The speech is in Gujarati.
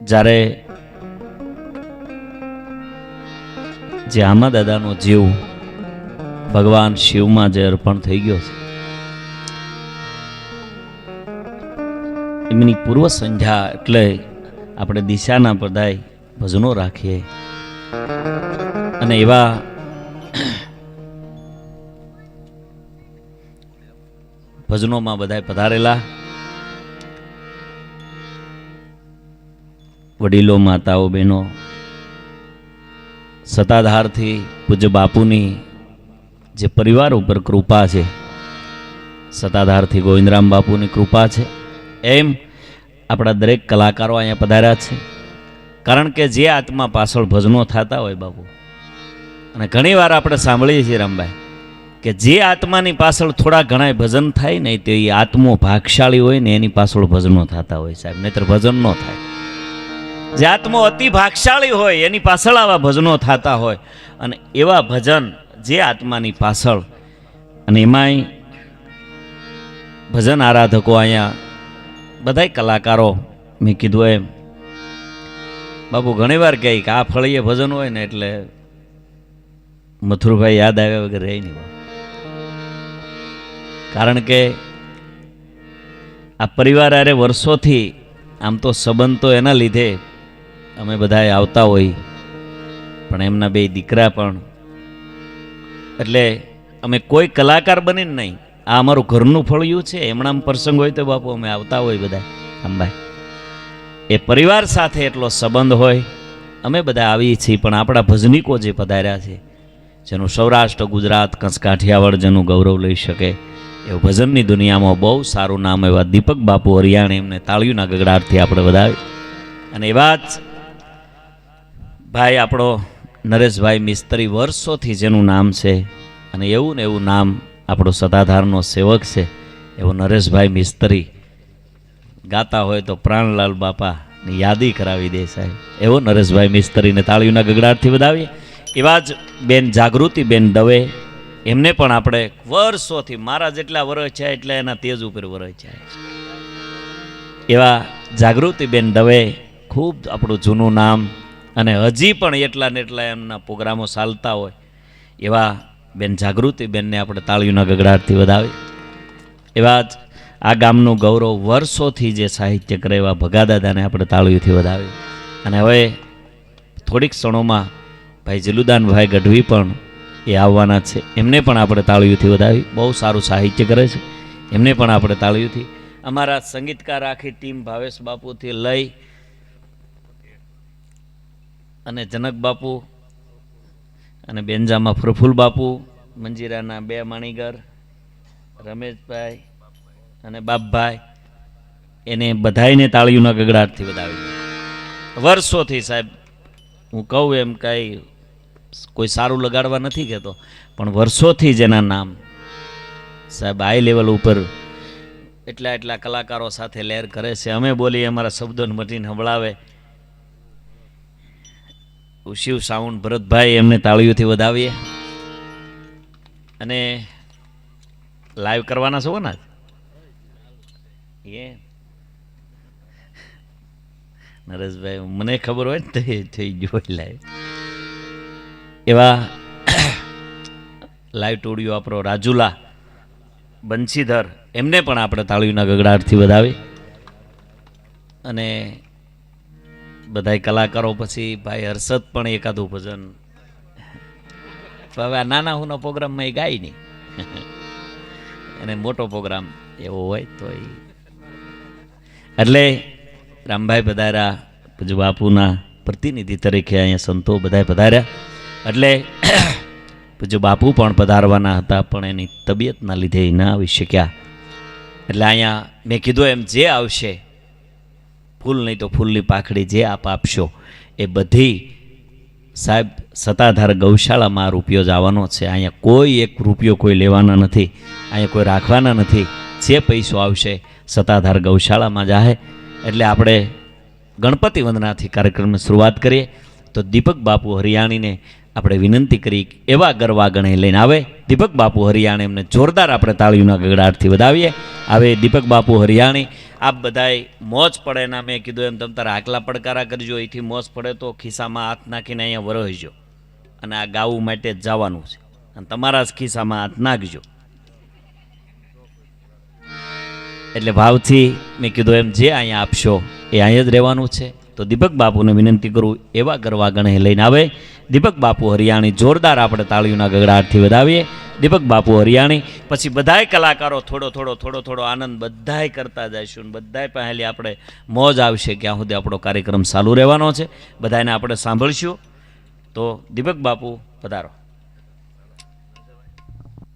જ્યારે જે આમા દાદાનો જીવ ભગવાન શિવમાં જે અર્પણ થઈ ગયો છે, એમની પૂર્વ સંધ્યા એટલે આપણે દિશાના બધાય ભજનો રાખીએ. અને એવા ભજનોમાં બધાય પધારેલા વડીલો, માતાઓ, બહેનો, સત્તાધારથી પૂજ્ય બાપુની જે પરિવાર ઉપર કૃપા છે, સત્તાધારથી ગોવિંદરામ બાપુની કૃપા છે, એમ આપણા દરેક કલાકારો અહીંયા પધાર્યા છે. કારણ કે જે આત્મા પાછળ ભજનો થતા હોય બાપુ, અને ઘણી વાર આપણે સાંભળીએ છીએ રામભાઈ, કે જે આત્માની પાછળ થોડા ઘણા ભજન થાય ને તે આત્મો ભાગશાળી હોય ને એની પાછળ ભજનો થતા હોય સાહેબ, નહીતર ભજન ન થાય. જે આત્મો અતિ ભાગશાળી હોય, એની પાછળ આવા ભજનો થતા હોય. અને એવા ભજન જે આત્માની પાછળ. અને એમાંય ભજન આરાધકો અહીંયા, બધાય કલાકારો, મેં કીધું એમ. બાપુ ઘણીવાર કહે કે આ ફળીએ ભજન હોય ને એટલે મથુરભાઈ યાદ આવ્યા વગર રહી નહીં. કારણ કે આ પરિવાર અરે વર્ષોથી આમ તો સંબંધ તો એના લીધે અમે બધાએ આવતા હોય, પણ એમના બે દીકરા પણ. એટલે અમે કોઈ કલાકાર બનીને નહીં. આ અમારું ઘરનું ફળિયું છે, એમણામ પ્રસંગ હોય તો બાપુ અમે આવતા હોય બધા. અંબાઈ, એ પરિવાર સાથે એટલો સંબંધ હોય, અમે બધા આવીએ છીએ, પણ આપણા ભજનીકો જે પધાર્યા છે, જેનું સૌરાષ્ટ્ર, ગુજરાત કંસ કાઠિયાવાડ જેનું ગૌરવ લઈ શકે, એવું ભજનની દુનિયામાં બહુ સારું નામ એવા દીપક બાપુ હરિયાણી એમને તાળીઓના ગગડાટથી આપણે વધાવી. અને એવા જ ભાઈ, આપણો નરેશભાઈ મિસ્ત્રી વર્ષોથી જેનું નામ છે અને એવું ને એવું નામ આપણો સત્તાધારનો સેવક છે, એવો નરેશભાઈ મિસ્ત્રી. ગાતા હોય તો પ્રાણલાલ બાપાની યાદી કરાવી દે સાહેબ. એવો નરેશભાઈ મિસ્ત્રીને તાળીઓના ગગડાટથી વધાવીએ. એવા જ બેન જાગૃતિબેન દવે. એમને પણ આપણે વર્ષોથી, મારા જેટલા વરસ છે એટલા એના તેજ ઉપર વરસ છે. એવા જાગૃતિબેન દવે, ખૂબ આપણું જૂનું નામ અને હજી પણ એટલા ને એટલા એમના પ્રોગ્રામો ચાલતા હોય, એવા બેન જાગૃતિ બેનને આપણે તાળીઓના ગગડાટથી વધાવી. એવા જ આ ગામનું ગૌરવ વર્ષોથી જે સાહિત્ય કરે એવા ભગાદાદાને આપણે તાળીઓથી વધાવી. અને હવે થોડીક ક્ષણોમાં ભાઈ જલુદાનભાઈ ગઢવી પણ એ આવવાના છે. એમને પણ આપણે તાળીઓથી વધાવી. બહુ સારું સાહિત્ય કરે છે. એમને પણ આપણે તાળીઓથી. અમારા સંગીતકાર આખી ટીમ ભાવેશ બાપુથી લઈ અને જનક બાપુ અને બેંજામાં પ્રફુલ બાપુ, મંજીરાના બે માણીગર, રમેશભાઈ અને બાપભાઈ, એને બધાને તાળીઓના ગગડાટથી વધાવી વર્ષોથી સાહેબ, હું કહું એમ કાંઈ કોઈ સારું લગાડવા નથી કહેતો, પણ વર્ષોથી જેના નામ સાહેબ હાઈ લેવલ ઉપર એટલા એટલા કલાકારો સાથે લહેર કરે છે. અમે બોલીએ, અમારા શબ્દોને મટીને સંભળાવે. શિવ સાઉન્ડ ભરતભાઈ એમને તાળીઓથી વધાવીએ. અને લાઈવ કરવાના છો ને? એ. નરેશભાઈ, મને ખબર હોય ને થઈ ગયો લાઈવ. એવા લાઈવ ટોડિયો આપણો રાજુલા, બંશીધર, એમને પણ આપણે તાળીઓના ગગડાટથી વધાવી. અને બધાય કલાકારો પછી ભાઈ હર્ષદ પણ એકાદું ભજન. હવે આ નાના હુનો પ્રોગ્રામમાં એ ગાય નહીં. અને મોટો પ્રોગ્રામ એવો હોય તો એ. એટલે રામભાઈ પધાર્યા પૂજ બાપુના પ્રતિનિધિ તરીકે અહીંયા સંતો બધાય પધાર્યા. એટલે પૂજ બાપુ પણ પધારવાના હતા, પણ એની તબિયતના લીધે એ ના આવી શક્યા. એટલે અહીંયા મેં કીધું એમ જે આવશે ફૂલ નહીં તો ફૂલની પાખડી જે આપ આપશો, એ બધી સાહેબ સત્તાધાર ગૌશાળામાં આ રૂપિયો જવાનો છે. અહીંયા કોઈ એક રૂપિયો કોઈ લેવાના નથી, અહીંયા કોઈ રાખવાના નથી. જે પૈસો આવશે સત્તાધાર ગૌશાળામાં જાહે. એટલે આપણે ગણપતિ વંદનાથી કાર્યક્રમની શરૂઆત કરીએ. તો દીપક બાપુ હરિયાણીને આપણે વિનંતી કરી એવા ગરવા ગણે લઈને આવે. દીપક બાપુ હરિયાણી એમને જોરદાર આપણે તાળીઓના ગગડાટથી વધાવીએ. આવે દીપક બાપુ હરિયાણી આપ બધાય મોજ પડે એના મેં કીધું એમ, તમ તારા આકલા પડકારા કરજો અહીંથી મોજ પડે તો ખિસ્સામાં હાથ નાખીને અહીંયા વરસજો અને આ ગાવું માટે જ જવાનું છે. અને તમારા જ ખિસ્સામાં હાથ નાખજો. એટલે ભાવથી મેં કીધું એમ, જે અહીંયા આપશો એ અહીંયા જ રહેવાનું છે. તો દીપક બાપુને વિનંતી કરું, એવા ગરવા ગણે લઈને આવે. દીપક બાપુ હરિયાણી જોરદાર આપણે તાળીઓના ગગડાટથી વધાવીએ. દીપક બાપુ હરિયાણી, પછી બધાય કલાકારો થોડો થોડો થોડો થોડો આનંદ બધાય કરતા જઈશું ને બધાય પહેલી આપણે મોજ આવશે ક્યાં સુધી આપણો કાર્યક્રમ ચાલુ રહેવાનો છે. બધાને આપણે સાંભળશું. તો દીપક બાપુ પધારો.